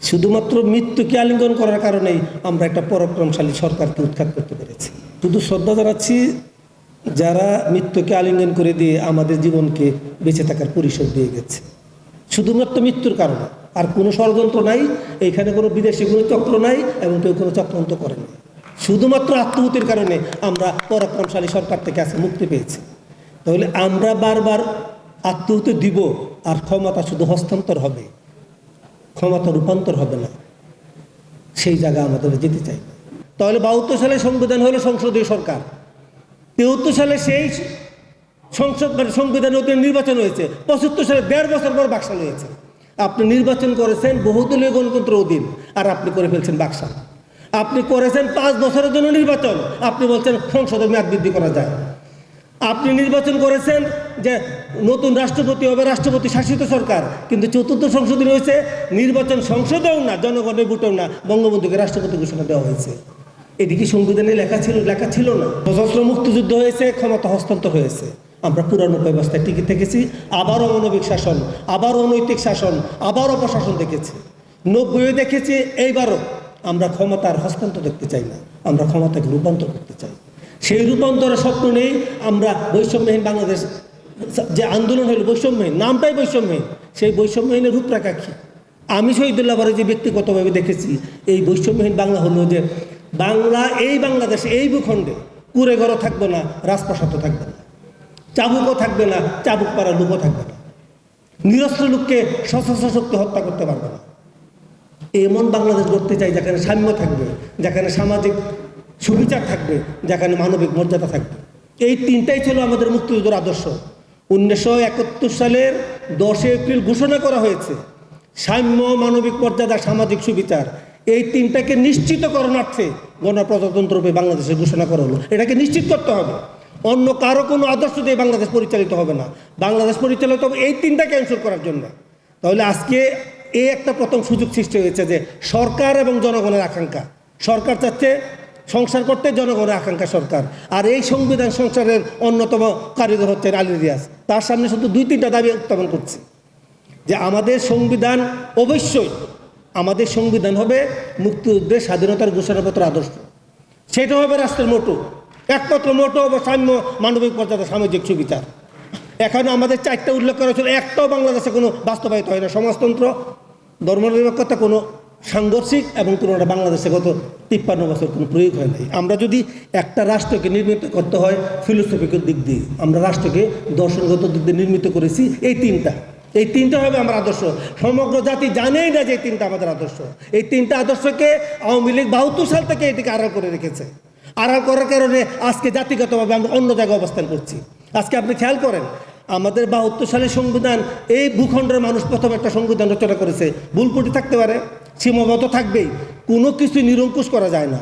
শুধুমাত্র মৃত্যুকে আলিঙ্গন করার কারণেই আমরা একটা পরাক্রমশালী সরকারকে উৎখাত করতে পেরেছি। শুধু শ্রদ্ধা জানাচ্ছি যারা মৃত্যুকে আলিঙ্গন করে দিয়ে আমাদের জীবনকে বেঁচে থাকার পরিষদ দিয়ে গেছে। শুধুমাত্র মৃত্যুর কারণে। আর কোনো ষড়যন্ত্র নাই এইখানে কোনো বিদেশি কোনো চক্র নাই এবং কেউ কোনো চক্রান্ত করে না শুধুমাত্র আত্মহুতির কারণে আমরা পরাক্রমশালী সরকার থেকে আজকে মুক্তি পেয়েছি। তাহলে আমরা বারবার আত্মহুতি দিব আর ক্ষমতা শুধু হস্তান্তর হবে। ক্ষমতা রূপান্তর হবে না। সেই জায়গা আমাদের যেতে চাই। তাহলে বাহাত্তর সালে সংবিধান হলো সংসদীয় সরকার। তেহত্তর সালে সেই সংসদ মানে সংবিধানের অধীনে নির্বাচন হয়েছে। পঁচাত্তর সালে দেড় বছর পর বাকশাল হয়েছে। আপনি নির্বাচন করেছেন বহুদলীয় গণতন্ত্র অধীন, আর আপনি করে ফেলছেন বাকশাল। আপনি করেছেন পাঁচ বছরের জন্য নির্বাচন। আপনি বলছেন সংসদের মেয়াদ বৃদ্ধি করা যায়। আপনি নির্বাচন করেছেন যে নতুন রাষ্ট্রপতি হবে রাষ্ট্রপতি শাসিত সরকার, কিন্তু চতুর্থ সংসদে রয়েছে, নির্বাচন সংসদেও না, জনগণের ভোটেও না, বঙ্গবন্ধুকে রাষ্ট্রপতি ঘোষণা দেওয়া হয়েছে। এদিকে সংবিধানে লেখা ছিল লেখা ছিল না, সশস্ত্র মুক্তিযুদ্ধ হয়েছে, ক্ষমতা হস্তান্তর হয়েছে। আমরা পুরানো ব্যবস্থায় টিকে থেকেছি আবারও মানবিক শাসন আবারও অনৈতিক শাসন আবারও প্রশাসন দেখেছি। নব্বইয়ে দেখেছি, এইবারও আমরা ক্ষমতার হস্তান্তর দেখতে চাই না, আমরা ক্ষমতাকে রূপান্তর করতে চাই। সেই রূপান্তরের স্বপ্ন নেই, আমরা বৈষম্যহীন বাংলাদেশ, যে আন্দোলন হলো বৈষম্যহীন, নামটাই বৈষম্যহীন, সেই বৈষম্যহীনের রূপরেখা কী? আমি শহীদুল্লাহ বারে যে ব্যক্তিগতভাবে দেখেছি, এই বৈষম্যহীন বাংলা হলো যে বাংলা, এই বাংলাদেশ, এই ভূখণ্ডে কুড়ে ঘরও থাকবে না, রাজপ্রাসাদও থাকবে না, চাবুকও থাকবে না, চাবুক পাড়া লোকও থাকবে না, নিরস্ত্র লোককে সশস্ত্র শক্তি হত্যা করতে পারবে না। এমন বাংলাদেশ গড়তে চাই যেখানে সাম্য থাকবে, যেখানে সামাজিক সুবিচার থাকবে, যেখানে মানবিক মর্যাদা থাকবে। এই তিনটাই ছিল আমাদের মুক্তিযুদ্ধের আদর্শ। উনিশশো একাত্তর সালের দশই এপ্রিল ঘোষণা করা হয়েছে, সাম্য মানবিক মর্যাদা, সামাজিক সুবিচার। এই তিনটাকে নিশ্চিত করণার্থে গণপ্রজাতন্ত্ররূপে বাংলাদেশে ঘোষণা করা হলো। এটাকে নিশ্চিত করতে হবে। অন্য কারও কোনো আদর্শ দিয়ে বাংলাদেশ পরিচালিত হবে না। বাংলাদেশ পরিচালিত হবে এই তিনটাকে এনশোর করার জন্য। তাহলে আজকে এই একটা প্রথম সুযোগ সৃষ্টি হয়েছে যে সরকার এবং জনগণের আকাঙ্ক্ষা। সরকার চাচ্ছে সংসার করতে জনগণের আকাঙ্ক্ষা সরকার। আর এই সংবিধান সংসারের অন্যতম কারিগর হচ্ছেন আলী রিয়াজ। তার সামনে শুধু দুই তিনটা দাবি উত্থাপন করছে। যে আমাদের সংবিধান অবশ্যই, আমাদের সংবিধান হবে মুক্তিযুদ্ধের স্বাধীনতার ঘোষণাপত্র আদর্শ। সেটা হবে রাষ্ট্রের মোটো। একমাত্র মোটো হবে সাম্য মানবিক মর্যাদা সামাজিক সুবিচার। এখানে আমাদের চারটা উল্লেখ করা হয়েছিল। একটাও বাংলাদেশে কোনো বাস্তবায়িত হয় না। সমাজতন্ত্র, ধর্মনিরপেক্ষতা কোনো সাংঘর্ষিক এবং কোনোটা বাংলাদেশে গত তিপ্পান্ন বছর কোনো প্রয়োগ হয় নাই। আমরা যদি একটা রাষ্ট্রকে নির্মিত করতে হয় ফিলোসফিক্যাল দিক দিয়ে, আমরা রাষ্ট্রকে দর্শনগত দিক দিয়ে নির্মিত করেছি এই তিনটা। এই তিনটা হবে আমার আদর্শ। সমগ্র জাতি জানেই না যে এই তিনটা আমাদের আদর্শ। এই তিনটা আদর্শকে আওয়ামী লীগ বাহাত্তর সাল থেকে এটিকে আড়াল করে রেখেছে। আড়াল করার কারণে আজকে জাতিগতভাবে আমরা অন্য জায়গায় অবস্থান করছি। আজকে আপনি খেয়াল করেন আমাদের বাহাত্তর সালের সংবিধান, এই ভূখণ্ডের মানুষ প্রথম একটা সংবিধান রচনা করেছে। ভুল ত্রুটি থাকতে পারে, সীমাবদ্ধ থাকবেই, কোনো কিছু নিরঙ্কুশ করা যায় না।